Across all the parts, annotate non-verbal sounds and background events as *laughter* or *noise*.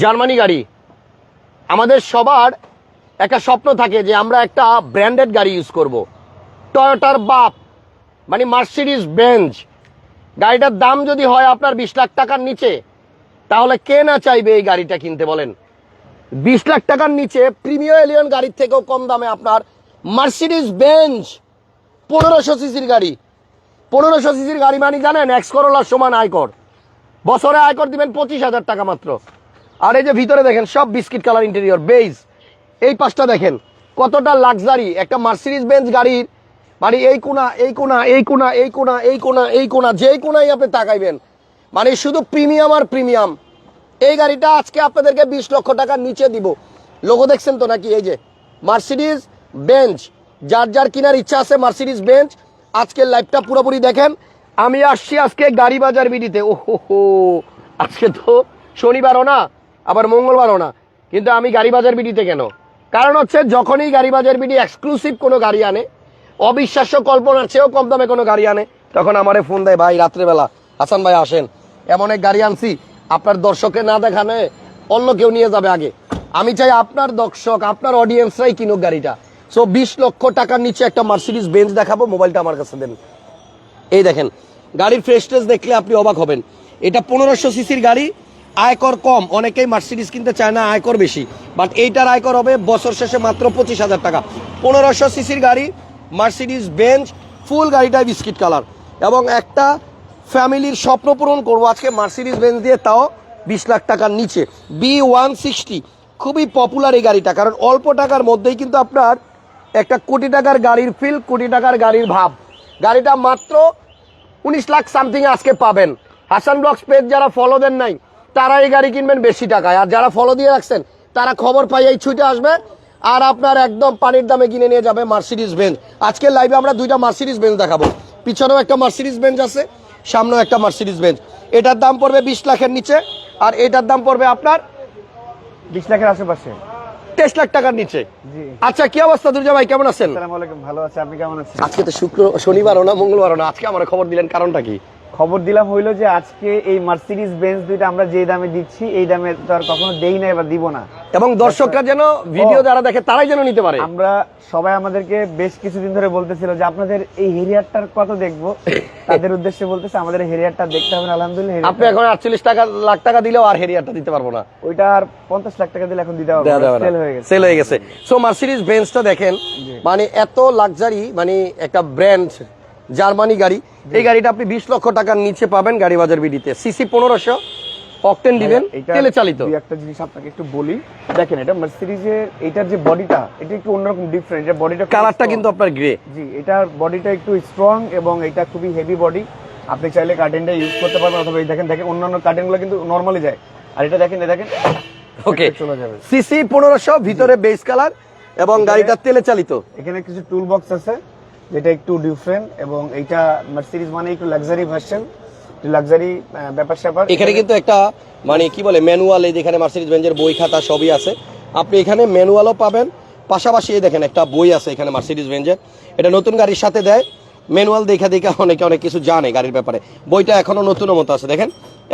Germany গাড়ি। আমাদের সবার একটা স্বপ্ন থাকে যে আমরা একটা ব্র্যান্ডেড গাড়ি ইউজ করব। টয়োটার বাপ মানে মার্সিডিজ বেঞ্জ। গাড়িটার দাম যদি হয় আপনার বিশ লাখ টাকার নিচে, তাহলে কে না চাইবে এই গাড়িটা কিনতে বলেন? বিশ লাখ টাকার নিচে প্রিমিয়ার এলিয়ন গাড়ির থেকেও কম দামে আপনার মার্সিডিজ বেঞ্জ, পনেরোশো সিসির গাড়ি। পনেরোশো সিসির গাড়ি মানে জানেন, এক্স করোলার সমান আয়কর। বছরে আয়কর দিবেন পঁচিশ হাজার টাকা মাত্র। আর এই যে ভিতরে দেখেন, সব বিস্কিট কালার ইন্টেরিয়র বেজ এই পাশটা দেখেন, কতটা লাক্সারি একটা মার্সিডিজ বেঞ্চ গাড়ির মানে এই কোনা এই কোনা এই কোনা এই কোনা এই কোনা এই কোনা যেই কোনাই আপনি তাকাইবেন মানে শুধু প্রিমিয়াম আর প্রিমিয়াম এই গাড়িটা আজকে আপনাদেরকে বিশ লক্ষ টাকার নিচে দিব। লোগো দেখছেন তো নাকি? এই যে মার্সিডিজ বেঞ্চ যার যার কেনার ইচ্ছা আছে মার্সিডিজ বেঞ্চ আজকের লাইভটা পুরোপুরি দেখেন। আমি আসছি আজকে গাড়ি বাজার বিডিতে। ও হো আজকে তো শনিবারও না, আবার মঙ্গলবারও না। কিন্তু আমি গাড়ি বাজার বিডিতে কেন? কারণ হচ্ছে যখনই গাড়ি বাজার বিডি এক্সক্লুসিভ কোনো গাড়ি আনে, অবিশ্বাস্য কল্পনার চেয়েও কম দামে কোনো গাড়ি আনে, তখন আমারে ফোন দেয়, ভাই, রাত্রেবেলা, হাসান ভাই, আসেন। এমন এক গাড়ি আনছি, আপনার দর্শককে না দেখানে অন্য কেউ নিয়ে যাবে আগে। আমি চাই আপনার দর্শক, আপনার অডিয়েন্সরাই কিনুক গাড়িটা। সো বিশ লক্ষ টাকার নিচে একটা মার্সিডিস বেঞ্চ দেখাবো, মোবাইলটা আমার কাছে দেন। এই দেখেন গাড়ির ফ্রেশনেস দেখলে আপনি অবাক হবেন। এটা পনেরোশো সিসির গাড়ি, আয়কর কম। অনেকেই মার্সিডিজ কিনতে চায় না, আয়কর বেশি। বাট এইটার আয়কর হবে বছর শেষে মাত্র পঁচিশ হাজার টাকা। পনেরোশো সিসির গাড়ি মার্সিডিজ বেঞ্চ ফুল গাড়িটাই বিস্কিট কালার এবং একটা ফ্যামিলির স্বপ্ন পূরণ করব আজকে মার্সিডিজ বেঞ্চ দিয়ে, তাও বিশ লাখ টাকার নিচে। বি ওয়ান সিক্সটি খুবই পপুলার এই গাড়িটা, কারণ অল্প টাকার মধ্যেই কিন্তু আপনার একটা কোটি টাকার গাড়ির ফিল কোটি টাকার গাড়ির ভাব। গাড়িটা মাত্র উনিশ লাখ সামথিং আজকে পাবেন। হাসান ব্লগস পেজ যারা ফলো দেন নাই তারা এই গাড়ি কিনবেন বেশি টাকায়। আর যারা ফলো দিয়ে রাখছেন, তারা খবর পাই এই ছুটে আসবে। আর আপনার একদম পানির দামে কিনে নিয়ে যাবে মার্সিডিজ বেঞ্চ আজকে লাইভে আমরা দুইটা মার্সিডিজ বেঞ্চ দেখাবো। পিছনেও একটা মার্সিডিস বেঞ্চ আছে, সামনেও একটা মার্সিডিস বেঞ্চ এটার দাম পড়বে বিশ লাখের নিচে। আর এটার দাম পড়বে আপনার বিশ লাখের আশেপাশে। তেইশ লাখ টাকার নিচে। আচ্ছা কি অবস্থা দুর্জা ভাই? কেমন আছেন? ভালো আছে। আপনি কেমন আছেন? আজকে তো শুক্র শনিবারও না মঙ্গলবারও না আজকে আমার খবর দিলেন কারণটা কি? খবর দিলাম হইল যে আজকে এই মার্সিডিজ বেঞ্চ দুইটা আমরা যে দামে দিচ্ছি এই দামে তো আর কখনো দেই না এবার দিব না। এবং দর্শকরা যেন ভিডিও যারা দেখে তারাই যেন নিতে পারে। আমরা সবাই আমাদেরকে বেশ কিছুদিন ধরে বলতেছিল যে আপনাদের এই হেরিয়ারটার কত দেখব? তাদের উদ্দেশ্যে বলতেছে আমাদের হেরিয়ারটা দেখতে হবে আলহামদুলিল্লাহ আপনি এখন আটচল্লিশ টাকা লাখ টাকা দিলেও আর হেরিয়ারটা দিতে পারব না। ওইটা আর পঞ্চাশ লাখ টাকা দিলে এখন দিতে না সেল হয়ে গেছে। সেল হয়ে গেছে। সো মার্সিডিজ বেঞ্চটা দেখেন মানে এত লাক্সারি মানে একটা ব্র্যান্ড জার্মানি গাড়ি এই গাড়িটা আপনি বিশ লক্ষ টাকার নিচে পাবেন গাড়ি বাজার বিডিতে। সিসি পনেরোশো অকটেন দিবেন তেলে চালিত একটা জিনিস আপনাকে একটু বলি। দেখেন এটা মার্সিডিজের এটার যে বডিটা এটা একটু অন্যরকম ডিফারেন্ট এটা বডিটা কালারটা কিন্তু আপনার গ্রে জি এটার বডিটা একটু স্ট্রং এবং এটা খুবই হেভি বডি আপনি চাইলে কার্টেনটা ইউজ করতে পারবেন অথবা এই দেখেন দেখেন অন্যান্য কার্টেনগুলো কিন্তু নর্মালি যায়। আর এটা দেখেন এই দেখেন ওকে চলে যাবে। সিসি পনেরোশো ভিতরে বেস কালার এবং গাড়িটা তেলে চালিত এখানে কিছু টুল বক্স আছে। যেটা একটু ডিফারেন্ট এবং এইটা মার্সিডিজ মানে একটু লাক্সারি ভার্সন লাক্সারি ব্যাপার স্যাপার। এখানে কিন্তু একটা মানে কি বলে ম্যানুয়াল এই যেখানে মার্সিডিজ বেঞ্জের বই খাতা সবই আছে। আপনি এখানে ম্যানুয়ালও পাবেন, পাশাপাশি দেখেন একটা বই আছে এখানে মার্সিডিজ বেঞ্জের এটা নতুন গাড়ির সাথে দেয়। ম্যানুয়াল দেখা দেখা অনেকে অনেক কিছু জানে গাড়ির ব্যাপারে। বইটা এখনও নতুন মতো আছে, দেখেন?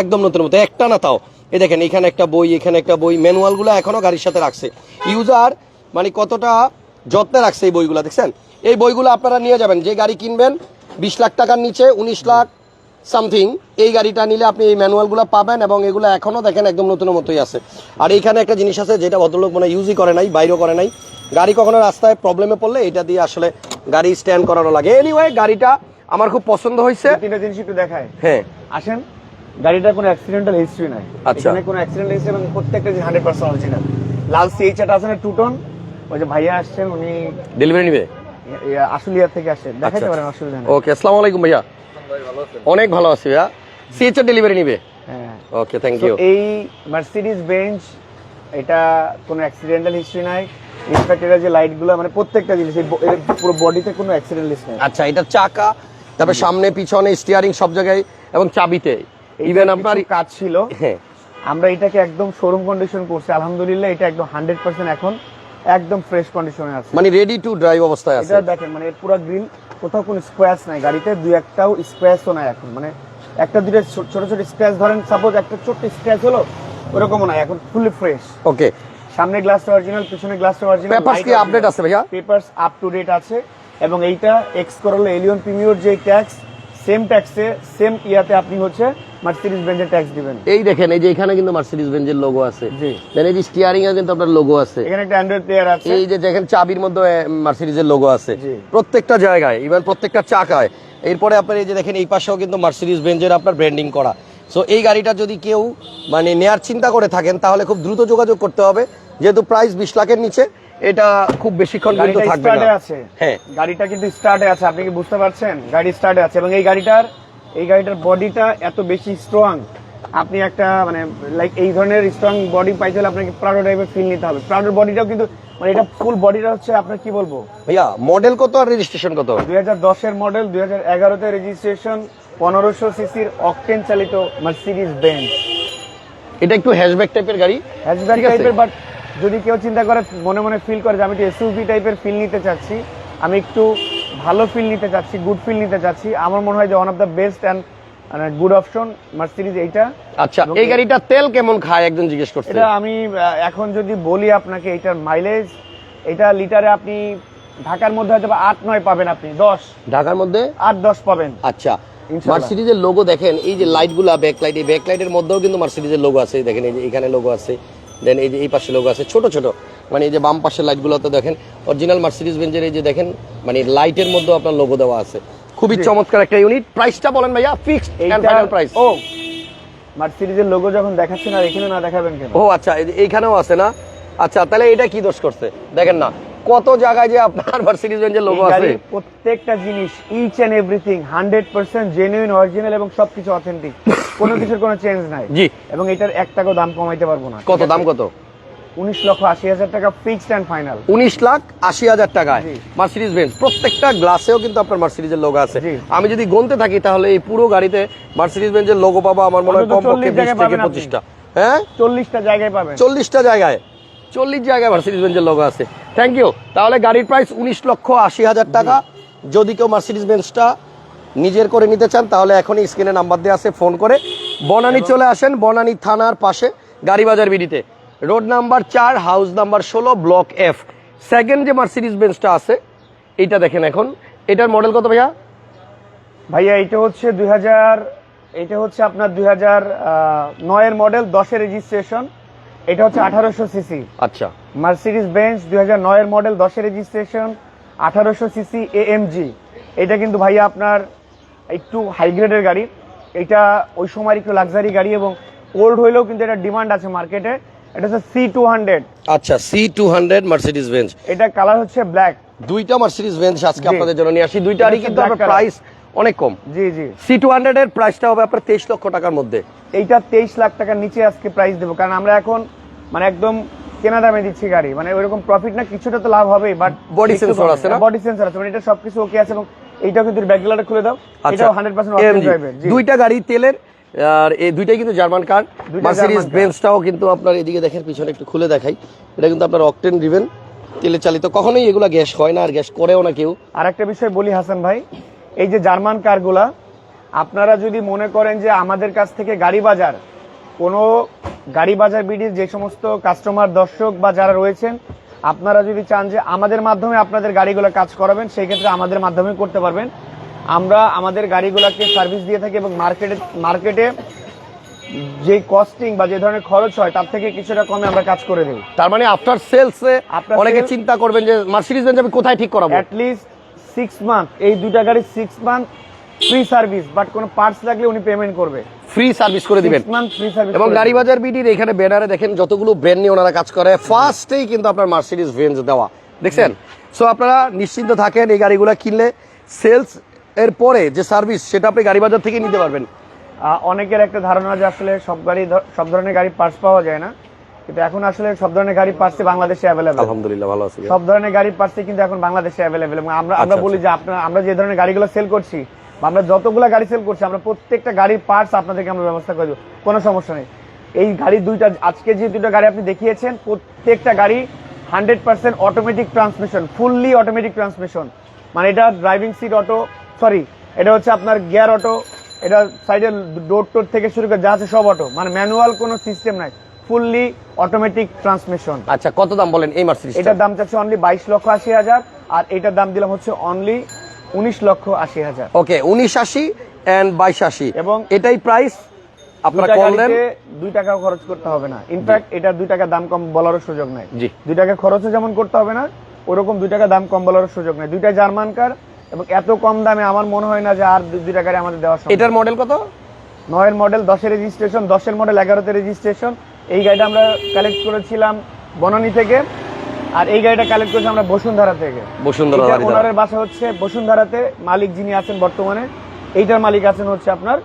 একদম নতুন মতো। একটা না তাও। এই দেখেন, এখানে একটা বই, এখানে একটা বই ম্যানুয়ালগুলো এখনও গাড়ির সাথে রাখছে। ইউজার মানে কতটা যত্নে রাখছে এই বইগুলো, দেখছেন? এই বইগুলো আপনারা নিয়ে যাবেন। যে গাড়ি কিনবেন বিশ লাখ টাকার নিচে উনিশ লাখ সামথিং এই গাড়িটা নিলে আপনি এই ম্যানুয়ালগুলো পাবেন এবং এগুলো এখনও দেখেন একদম নতুন মতোই আছে। আর এইখানে একটা জিনিস আছে যেটা ভদ্রলোক মানে ইউজই করে নাই বাইরেও করে নাই। গাড়ি কখনো রাস্তায় প্রবলেমে পড়লে এটা দিয়ে আসলে গাড়ি স্ট্যান্ড করানো লাগে। এনিওয়ে গাড়িটা আমার খুব পছন্দ হয়েছে। তিনটা জিনিস একটু দেখায় হ্যাঁ। আসেন গাড়িটার কোনো অ্যাক্সিডেন্টাল হিস্ট্রি নাই। আচ্ছা। এখানে কোনো অ্যাক্সিডেন্ট হিস্ট্রি এবং প্রত্যেকটা জিনিস হান্ড্রেড পার্সেন্ট অরিজিনাল লাল সিএইচ এটা আছে না টু টন ওই যে ভাইয়া আসছেন উনি ডেলিভারি নিবে? আশুলিয়া থেকে আসেন। দেখাইতে আচ্ছা। পারেন অসুবিধা নেই। ওকে আসসালামু আলাইকুম ভাইয়া। অনেক ভালো আছি ভাইয়া। সিএচআর ডেলিভারি নিবে? হ্যাঁ। ওকে থ্যাংক ইউ এই মার্সিডিজ বেঞ্চ এটা কোনো অ্যাক্সিডেন্টাল হিস্ট্রি নাই। ইনফ্যাক্ট যে লাইটগুলো মানে প্রত্যেকটা জিনিস পুরো বডিতে কোনো অ্যাক্সিডেন্ট লিস্ট নেই। আচ্ছা এটা চাকা তারপরে সামনে পিছনে স্টিয়ারিং সব জায়গায় এবং চাবিতে। ইভেন আপনার কাজ ছিল হ্যাঁ। আমরা এটাকে একদম শোরুম কন্ডিশন করছি। আলহামদুলিল্লাহ এটা একদম হান্ড্রেড পার্সেন্ট এখন একদম ফ্রেশ কন্ডিশনে আছে। মানে রেডি টু ড্রাইভ অবস্থায় আছে। এটা দেখেন মানে পুরো গ্রিল কোথাও কোনো স্ক্র্যাচ নাই। গাড়িতে দুই একটাও স্ক্র্যাচও নাই এখন। মানে একটা দুটো ছোট ছোট স্ক্র্যাচ ধরেন সাপোজ একটা ছোট্ট স্ক্র্যাচ হলো ওরকমও না এখন ফুলি ফ্রেশ ওকে সামনে গ্লাসটা অরিজিনাল পিছনে গ্লাসটা অরিজিনাল পেপারস কি আপডেট আছে ভাইয়া? পেপারস আপ টু ডেট আছে। এবং এইটা এক্স করলে এলিয়ন প্রিমিয়র যে ট্যাক্স সেম ট্যাক্সে সেম ইয়াতে আপনি হচ্ছে মার্সিডিজ বেঞ্জের ট্যাক্স দিবেন। এই দেখেন এই যে এখানে কিন্তু মার্সিডিজ বেঞ্জের লোগো আছে। জি। দেন এই যে স্টিয়ারিং এ কিন্তু আপনার লোগো আছে। এখানে একটা অ্যান্ড্রয়েড প্লেয়ার আছে। এই যে দেখেন চাবির মধ্যে মার্সিডিজের লোগো আছে। প্রত্যেকটা জায়গায় ইভেন প্রত্যেকটা চাকায়। এরপরে আপনার এই যে দেখেন এই পাশেও কিন্তু মার্সিডিজ বেঞ্জের আপনার ব্র্যান্ডিং করা। সো এই গাড়িটা যদি কেউ মানে নেয়ার চিন্তা করে থাকেন তাহলে খুব দ্রুত যোগাযোগ করতে হবে। যেহেতু প্রাইস বিশ লাখের নিচে এটা খুব বেশিক্ষণ কিন্তু থাকবে স্টার্টে না আছে। হ্যাঁ। গাড়িটা কিন্তু স্টার্টে আছে আপনি কি বুঝতে পারছেন? গাড়ি স্টার্টে আছে এবং এই গাড়িটার এই গাড়িটার বডিটা এত বেশি স্ট্রং আপনি একটা মানে লাইক এই ধরনের স্ট্রং বডি পাইতে হলে আপনাকে প্রাউড টাইপের ফিল নিতে হবে। প্রাউডের বডিটাও কিন্তু মানে এটা ফুল বডিটা হচ্ছে আপনার কি বলব? ভাইয়া মডেল কত আর রেজিস্ট্রেশন কত? দুই হাজার দশের মডেল দুই হাজার এগারোতে রেজিস্ট্রেশন পনেরোশো সিসির অকটেন চালিত মার্সিডিজ বেঞ্চ এটা একটু হ্যাশব্যাক টাইপের গাড়ি। আছে। টাইপের বাট যদি কেউ চিন্তা করে মনে মনে ফিল করে যে আমি একটু এসইউভি টাইপের ফিল নিতে চাচ্ছি আমি একটু ভালো ফিল নিতে চাচ্ছি গুড ফিল নিতে চাচ্ছি আমার মনে হয় যে one of the best and good option Mercedes এইটা। আচ্ছা এই গাড়িটা তেল কেমন খায় একজন জিজ্ঞেস করছে। এটা আমি এখন যদি বলি আপনাকে এটার মাইলেজ এটা লিটারে আপনি ঢাকার মধ্যে হয়তো আট নয় পাবেন আপনি দশ। ঢাকার মধ্যে? আট দশ পাবেন। আচ্ছা। মার্সিডিজের লোগো দেখেন এই যে লাইটগুলো ব্যাক লাইট এই ব্যাক লাইটের মধ্যেও কিন্তু মার্সিডিজের লোগো আছে দেখেন এই যে এখানে লোগো আছে। দেন এই যে এই পাশে লোগো আছে ছোট ছোট। মানে এই যে বাম পাশের লাইটগুলো তো দেখেন অরিজিনাল মার্সিডিজ বেঞ্জের এই যে দেখেন মানে লাইটের মধ্যে আপনার লোগো দেওয়া আছে। খুবই চমৎকার একটা ইউনিট প্রাইসটা বলেন ভাইয়া ফিক্সড এন্ড ফাইনাল প্রাইস ও মার্সিডিজের লোগো যখন দেখাচ্ছেন আর এখানে না দেখাবেন কেন? ও আচ্ছা এই এইখানেও আছে না? আচ্ছা তাহলে এটা কি দোষ করছে? দেখেন না কত জায়গায় যে আপনার মার্সিডিজ বেঞ্জের লোগো আছে? প্রত্যেকটা জিনিস each and everything hundred percent genuine original এবং সবকিছু অথেন্টিক *coughs* কোনো কিছুর কোনো চেঞ্জ নাই। জি। এবং এটার এক টাকাও দাম কমাইতে পারব না। কত দাম কত? উনিশ লক্ষ আশি হাজার টাকা ফিক্সড অ্যান্ড ফাইনাল উনিশ লাখ আশি হাজার টাকায়। মার্সিডিজ বেঞ্চ প্রত্যেকটা গ্লাসেও কিন্তু আপনার মার্সিডিজের লোগো আছে। আমি যদি গুনতে থাকি তাহলে এই পুরো গাড়িতে মার্সিডিজ বেঞ্চের লোগো পাবো আমার মনে হয় কমপক্ষে 40 বিশ থেকে। পঁচিশটা। হ্যাঁ? চল্লিশটা জায়গায় পাবেন। চল্লিশটা জায়গায়। চল্লিশ জায়গায় মার্সিডিজ বেঞ্চের লোগো আছে। থ্যাংক ইউ তাহলে গাড়ির প্রাইস উনিশ লক্ষ আশি হাজার টাকা। যদি কেউ মার্সিডিজ বেঞ্চটা নিজের করে নিতে চান তাহলে এখনই স্ক্রিনে নাম্বার দেওয়া আছে ফোন করে। বনানী চলে আসেন বনানী থানার পাশে গাড়িবাজার বিডিতে। রোড নাম্বার চার হাউস নাম্বার ষোলো ব্লক এফ সেকেন্ড যে মার্সিডিজ বেঞ্চটা আছে এইটা দেখেন এখন। এটার মডেল কত ভাইয়া? ভাইয়া এটা হচ্ছে দুই হাজার এটা হচ্ছে আপনার দুই হাজার নয়ের মডেল দশের রেজিস্ট্রেশন এটা হচ্ছে আঠারোশো সিসি। আচ্ছা। মার্সিডিজ বেঞ্চ দুই হাজার নয়ের মডেল দশের রেজিস্ট্রেশন আঠারোশো সিসি এএমজি এটা কিন্তু ভাইয়া আপনার একটু হাই গ্রেডের গাড়ি। এটা ওই সময় একটু লাক্সারি গাড়ি এবং ওল্ড হইলেও কিন্তু এটা ডিমান্ড আছে মার্কেটে এটা হচ্ছে সি টু হান্ড্রেড আচ্ছা C two hundred Mercedes Benz এটা কালার হচ্ছে ব্ল্যাক দুইটা মার্সিডিজ বেঞ্চ আজকে। আপনাদের জন্য নিয়ে আসি। দুইটারই কিন্তু প্রাইস অনেক কম। জি জি। সি টু হান্ড্রেড এর প্রাইসটা হবে আপনার তেইশ লক্ষ টাকার মধ্যে। এইটা তেইশ লাখ টাকার নিচে আজকে প্রাইস দেবো। কারণ আমরা এখন মানে একদম কেনা দামে দিচ্ছি গাড়ি। মানে ওইরকম প্রফিট না কিছুটা তো লাভ হবে বাট Body sensor আছে না? বডি সেন্সর আছে মানে এটা সবকিছু ওকে আছে এবং এইটাও কিন্তু ব্যাকগ্লাটা খুলে দাও। এটাও হান্ড্রেড পার্সেন্ট AMG দুইটা গাড়ি তেলের আর এই দুইটাই কিন্তু জার্মান কার মার্সিডিজ বেঞ্চটাও কিন্তু আপনার এদিকে দেখেন পিছনে একটু খুলে দেখাই। এটা কিন্তু আপনার অকটেন ড্রিভেন তেলে চালিত। কখনোই এগুলা গ্যাস হয় না আর গ্যাস করেও না কেউ। আর একটা বিষয় বলি হাসান ভাই এই যে জার্মান কারগুলা আপনারা যদি মনে করেন যে আমাদের কাছ থেকে গাড়ি বাজার কোনো গাড়ি বাজার বিডির যে সমস্ত কাস্টমার দর্শক বা যারা রয়েছেন আপনারা যদি চান যে আমাদের মাধ্যমে আপনাদের গাড়িগুলো কাজ করাবেন সেই ক্ষেত্রে আমাদের মাধ্যমে করতে পারবেন। আমরা আমাদের গাড়িগুলোকে সার্ভিস দিয়ে থাকি এবং মার্কেটে মার্কেটে যে কস্টিং বা যে ধরনের খরচ হয় তার থেকে কিছুটা কমে আমরা কাজ করে দিই তার মানে আফটার সেলসে অনেকে চিন্তা করবেন যে মার্সিডিজ বেঞ্চ আমি কোথায় ঠিক করাবো? অ্যাটলিস্ট সিক্স মান্থ এই দুইটা গাড়ি six month free service but কোনো পার্টস লাগলে উনি পেমেন্ট করবে। ফ্রি সার্ভিস করে দিবেন। এবং গাড়ি বাজার বিডির এখানে ব্যানারে দেখেন যতগুলো ব্র্যান্ড নিয়ে ওনারা কাজ করে ফার্স্টেই কিন্তু আপনার মার্সিডিজ ভেঞ্জ দেওয়া। দেখছেন? সো আপনারা নিশ্চিন্ত থাকেন এই গাড়িগুলো কিনলে সেলস এর পরে যে সার্ভিস সেটা আপনি গাড়ি বাজার থেকে নিতে পারবেন। অনেকের একটা ধারণা যে আসলে সব গাড়ি সব ধরনের গাড়ি পার্টস পাওয়া যায় না। কিন্তু এখন আসলে সব ধরনের গাড়ি পার্টস বাংলাদেশে অ্যাভেলেবেল আলহামদুলিল্লাহ ভালো আছি সব ধরনের গাড়ির পার্টস কিন্তু এখন বাংলাদেশে অ্যাভেলেবেল এবং আমরা আমরা আচ্ছা, বলি যে আপনার আমরা যে ধরনের গাড়িগুলো সেল করছি আমরা যতগুলো গাড়ি সেল করছি আমরা প্রত্যেকটা গাড়ির পার্টস আপনাদেরকে আমরা ব্যবস্থা করে দেবো। কোনো সমস্যা নেই। এই গাড়ি দুইটা আজকে যে দুটো গাড়ি আপনি দেখিয়েছেন প্রত্যেকটা গাড়ি hundred percent automatic transmission fully automatic transmission মানে এটা ড্রাইভিং সিট অটো সরি এটা হচ্ছে আপনার গিয়ার অটো এটা সাইডের ডোর টোর থেকে শুরু করে যা আছে সব অটো মানে ম্যানুয়াল কোনো সিস্টেম নাই। Fully automatic transmission. আচ্ছা কত দাম বলেন এই মার্সিডিস এটার দাম চাচ্ছে অনলি বাইশ লক্ষ আশি হাজার আর এটার দাম দিলাম হচ্ছে অনলি উনিশ লক্ষ আশি হাজার। ওকে উনিশ আশি অ্যান্ড বাইশ আশি। এবং এটাই প্রাইস আপনারা কল দেন। গাড়িতে দুই টাকাও খরচ করতে হবে না। ইনফ্যাক্ট এটা দুই টাকা দাম কম বলারও সুযোগ নাই। জি। দুই টাকা খরচও যেমন করতে হবে না ওরকম দুই টাকা দাম কম বলারও সুযোগ নাই। দুইটা জার্মান কার এবং এত কম দামে আমার মনে হয় না যে আর দুই দুই টাকায় আমাদের দেওয়া সম্ভব। এটার মডেল কত? নয়ের মডেল দশের রেজিস্ট্রেশন দশের মডেল এগারোতে রেজিস্ট্রেশন এই গাড়িটা আমরা কালেক্ট করেছিলাম বনানী থেকে আর এই গাড়িটা কালেক্ট করেছি আমরা বসুন্ধরা থেকে। বসুন্ধরা ওনারের বাসা হচ্ছে বসুন্ধরাতে মালিক যিনি আছেন বর্তমানে এইটার মালিক আছেন হচ্ছে আপনার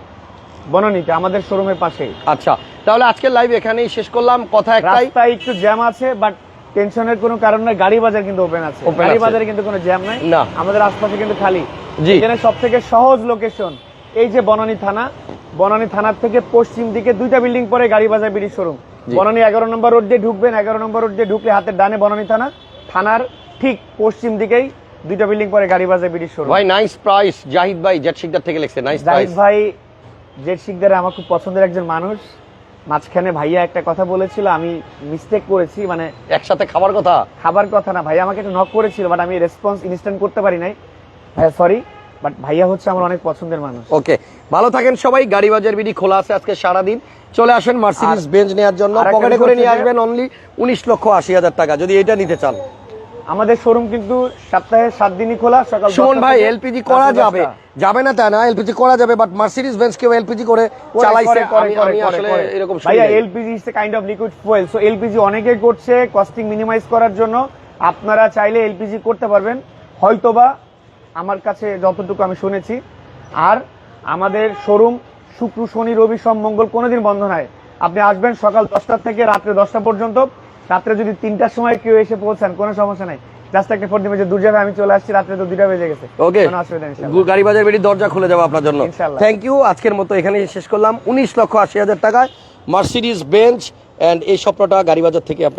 বনানীতে আমাদের শোরুমের পাশেই। আচ্ছা তাহলে আজকের লাইভ এখানেই শেষ করলাম। কথা একটাই। রাস্তায় একটু জ্যাম আছে বাট টেনশনের কোনো কারণ নাই। গাড়ি বাজার কিন্তু ওপেন আছে। গাড়ি। বাজারে কিন্তু কোনো জ্যাম নাই। না। আমাদের আশপাশে কিন্তু খালি। জি। এখানে সব থেকে সহজ লোকেশন এই যে বনানী থানা। বনানী থানার থেকে পশ্চিম দিকে দুইটা বিল্ডিং পরে গাড়ি বাজার বিড়ি শোরুম। বনানী এগারো নম্বর রোড দিয়ে ঢুকবেন এগারো নম্বর রোড দিয়ে ঢুকলে হাতের ডানে বনানী থানা থানার ঠিক পশ্চিম দিকেই দুইটা বিল্ডিং পরে গাড়ি বাজে বিড়ি শোরুম ভাই নাইস প্রাইস জাহিদ ভাই জেট শিকদার থেকে লিখছে নাইস জাহিদ ভাই জেট শিকদারে আমার খুব পছন্দের একজন মানুষ। মাঝখানে ভাইয়া একটা কথা বলেছিল আমি মিস্টেক করেছি মানে একসাথে খাবার কথা? খাবার কথা না ভাইয়া আমাকে একটা নক করেছিল বাট আমি রেসপন্স ইনস্ট্যান্ট করতে পারি নাই। ভাইয়া সরি বাট ভাইয়া হচ্ছে আমার অনেক পছন্দের মানুষ। ওকে ভালো থাকেন সবাই গাড়ি বাজার বিডি খোলা আছে আজকে সারাদিন। চলে আসেন মার্সিডিজ বেঞ্চ নেওয়ার জন্য। পকেটে করে নিয়ে আসবেন অনলি উনিশ লক্ষ আশি হাজার টাকা যদি এটা নিতে চান। আমাদের শোরুম কিন্তু সপ্তাহে সাত দিনই খোলা সকাল সুমন ভাই এলপিজি করা যাবে। যাবে না তা না এলপিজি করা যাবে বাট মার্সিডিজ বেঞ্চ কেউ এলপিজি করে চালাইছে। আমি- আসলে এরকম ভাইয়া LPG is kind of liquid fuel so LPG অনেকেই করছে কস্টিং মিনিমাইজ করার জন্য। আপনারা চাইলে এলপিজি করতে পারবেন। হয়তোবা আমার কাছে যতটুকু আমি শুনেছি। আর আমাদের শোরুম শুক্র শনি রবি সোম মঙ্গল কোনোদিন বন্ধ নাই। আপনি আসবেন সকাল দশটা থেকে রাত্রে দশটা পর্যন্ত। রাত্রে যদি তিনটার সময় কেউ এসে পৌঁছান কোনো সমস্যা নাই। জাস্ট একটা ফোন দিবে যে দূর আমি চলে আসছি রাত্রে তো দুইটা বেজে গেছে। ওকে নেই গাড়ি বাজার বেরিয়ে দরজা খুলে যাব আপনার জন্য। থ্যাংক ইউ আজকের মতো এখানে শেষ করলাম। উনিশ লক্ষ আশি হাজার টাকায় মার্সিডিজ বেঞ্চ অ্যান্ড এই স্বপ্নটা গাড়ি বাজার থেকে আপনার